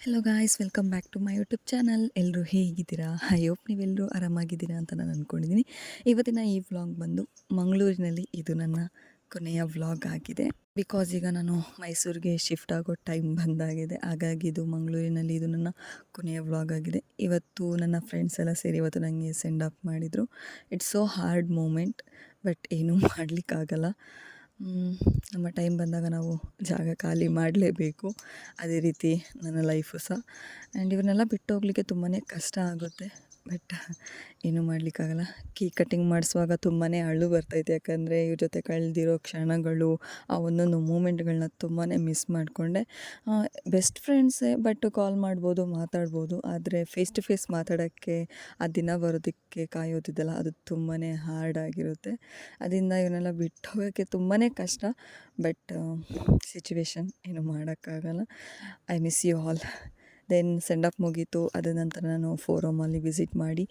Hello guys welcome back to my YouTube channel ಎಲ್ಲರೂ ಹೇಗಿದ್ದೀರಾ? I hope ನೀವೆಲ್ಲರೂ ಆರಾಮಾಗಿದ್ದೀರಾ ಅಂತ ನಾನು ಅಂದ್ಕೊಂಡಿದ್ದೀನಿ ಇವತ್ತಿನ ಈ ವ್ಲಾಗ್ ಬಂದು ಮಂಗಳೂರಿನಲ್ಲಿ ಇದು ನನ್ನ ಕೊನೆಯ ವ್ಲಾಗ್ ಆಗಿದೆ. ಬಿಕಾಸ್ ಈಗ ನಾನು ಮೈಸೂರಿಗೆ ಶಿಫ್ಟ್ ಆಗೋ ಟೈಮ್ ಬಂದಾಗಿದೆ. ಹಾಗಾಗಿ ಇದು ಮಂಗಳೂರಿನಲ್ಲಿ ಇದು ನನ್ನ ಕೊನೆಯ ವ್ಲಾಗ್ ಆಗಿದೆ. ಇವತ್ತು ನನ್ನ ಫ್ರೆಂಡ್ಸ್ ಎಲ್ಲ ಸೇರಿ ಇವತ್ತು ನನಗೆ ಸೆಂಡ್ ಆಫ್ ಮಾಡಿದರು. It's so hard moment but ಏನೂ ಮಾಡಲಿಕ್ಕಾಗಲ್ಲ. ನಮ್ಮ ಟೈಮ್ ಬಂದಾಗ ನಾವು ಜಾಗ ಖಾಲಿ ಮಾಡಲೇಬೇಕು. ಅದೇ ರೀತಿ ನನ್ನ ಲೈಫು ಸಹ. ಆ್ಯಂಡ್ ಇವನ್ನೆಲ್ಲ ಬಿಟ್ಟು ಹೋಗಲಿಕ್ಕೆ ತುಂಬಾ ಕಷ್ಟ ಆಗುತ್ತೆ. ಬಟ್ ಏನು ಮಾಡಲಿಕ್ಕಾಗಲ್ಲ. ಕೀ ಕಟ್ಟಿಂಗ್ ಮಾಡಿಸುವಾಗ ತುಂಬಾ ಅಳು ಬರ್ತೈತೆ. ಯಾಕಂದರೆ ಇವ್ರ ಜೊತೆ ಕಳೆದಿರೋ ಕ್ಷಣಗಳು ಆ ಒಂದೊಂದು ಮೂಮೆಂಟ್ಗಳನ್ನ ತುಂಬಾ ಮಿಸ್ ಮಾಡಿಕೊಂಡೆ. ಬೆಸ್ಟ್ ಫ್ರೆಂಡ್ಸೇ ಬಟ್ ಕಾಲ್ ಮಾಡ್ಬೋದು, ಮಾತಾಡ್ಬೋದು. ಆದರೆ ಫೇಸ್ ಟು ಫೇಸ್ ಮಾತಾಡೋಕ್ಕೆ, ಆ ದಿನ ಬರೋದಕ್ಕೆ ಕಾಯೋದಿದ್ದಲ್ಲ ಅದು ತುಂಬಾ ಹಾರ್ಡ್ ಆಗಿರುತ್ತೆ. ಅದರಿಂದ ಇವನ್ನೆಲ್ಲ ಬಿಟ್ಟು ಹೋಗೋಕ್ಕೆ ತುಂಬಾ ಕಷ್ಟ. ಬಟ್ ಸಿಚುವೇಶನ್ ಏನು ಮಾಡೋಕ್ಕಾಗಲ್ಲ. I miss you all then send off ಮುಗೀತು. ಅದ ನಂತರ ನಾನು ಫೋರಮಲ್ಲಿ ವಿಸಿಟ್ ಮಾಡಿ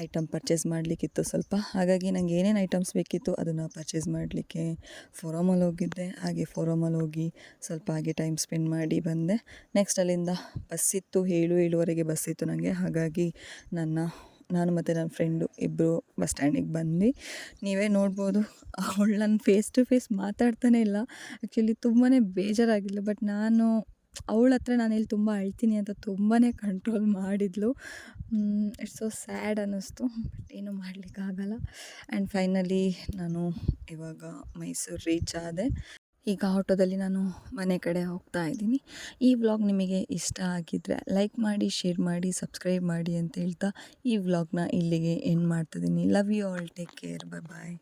ಐಟಮ್ ಪರ್ಚೇಸ್ ಮಾಡಲಿಕ್ಕಿತ್ತು ಸ್ವಲ್ಪ. ಹಾಗಾಗಿ ನಂಗೆ ಏನೇನು ಐಟಮ್ಸ್ ಬೇಕಿತ್ತು ಅದನ್ನು ಪರ್ಚೇಸ್ ಮಾಡಲಿಕ್ಕೆ ಫೋರಮಲ್ಲಿ ಹೋಗಿದ್ದೆ. ಹಾಗೆ ಫೋರಮಲ್ಲಿ ಹೋಗಿ ಸ್ವಲ್ಪ ಹಾಗೆ ಟೈಮ್ ಸ್ಪೆಂಡ್ ಮಾಡಿ ಬಂದೆ. ನೆಕ್ಸ್ಟ್ ಅಲ್ಲಿಂದ ಬಸ್ಸಿತ್ತು ಏಳು, ಏಳುವರೆಗೆ ಬಸ್ಸಿತ್ತು ನನಗೆ ಹಾಗಾಗಿ ನನ್ನ, ನಾನು ಮತ್ತು ನನ್ನ ಫ್ರೆಂಡು ಇಬ್ಬರು ಬಸ್ ಸ್ಟ್ಯಾಂಡಿಗೆ ಬಂದ್ವಿ. ನೀವೇ ನೋಡ್ಬೋದು. ಅವಳು ನನ್ನ ಫೇಸ್ ಟು ಫೇಸ್ ಮಾತಾಡ್ತಾನೆ ಇಲ್ಲ. ಆ್ಯಕ್ಚುಲಿ ತುಂಬಾ ಬೇಜಾರಾಗಿಲ್ಲ ಬಟ್ ನಾನು ಅವಳ ಹತ್ರ ನಾನು ಇಲ್ಲಿ ತುಂಬ ಅಳ್ತೀನಿ ಅಂತ ತುಂಬಾ ಕಂಟ್ರೋಲ್ ಮಾಡಿದ್ಲು. ಇಟ್ಸ್ ಸೊ ಸ್ಯಾಡ್ ಅನ್ನಿಸ್ತು ಬಟ್ ಏನೂ ಮಾಡಲಿಕ್ಕಾಗಲ್ಲ ಆ್ಯಂಡ್ ಫೈನಲಿ ನಾನು ಇವಾಗ ಮೈಸೂರು ರೀಚ್ ಆದೆ. ಈಗ ಆಟೋದಲ್ಲಿ ನಾನು ಮನೆ ಕಡೆ ಹೋಗ್ತಾ ಇದ್ದೀನಿ. ಈ ವ್ಲಾಗ್ ನಿಮಗೆ ಇಷ್ಟ ಆಗಿದ್ದರೆ ಲೈಕ್ ಮಾಡಿ ಶೇರ್ ಮಾಡಿ ಸಬ್ಸ್ಕ್ರೈಬ್ ಮಾಡಿ ಅಂತ ಹೇಳ್ತಾ ಈ ವ್ಲಾಗ್ನ ಇಲ್ಲಿಗೆ ಎಂಡ್ ಮಾಡ್ತಿದ್ದೀನಿ love you all take care bye bye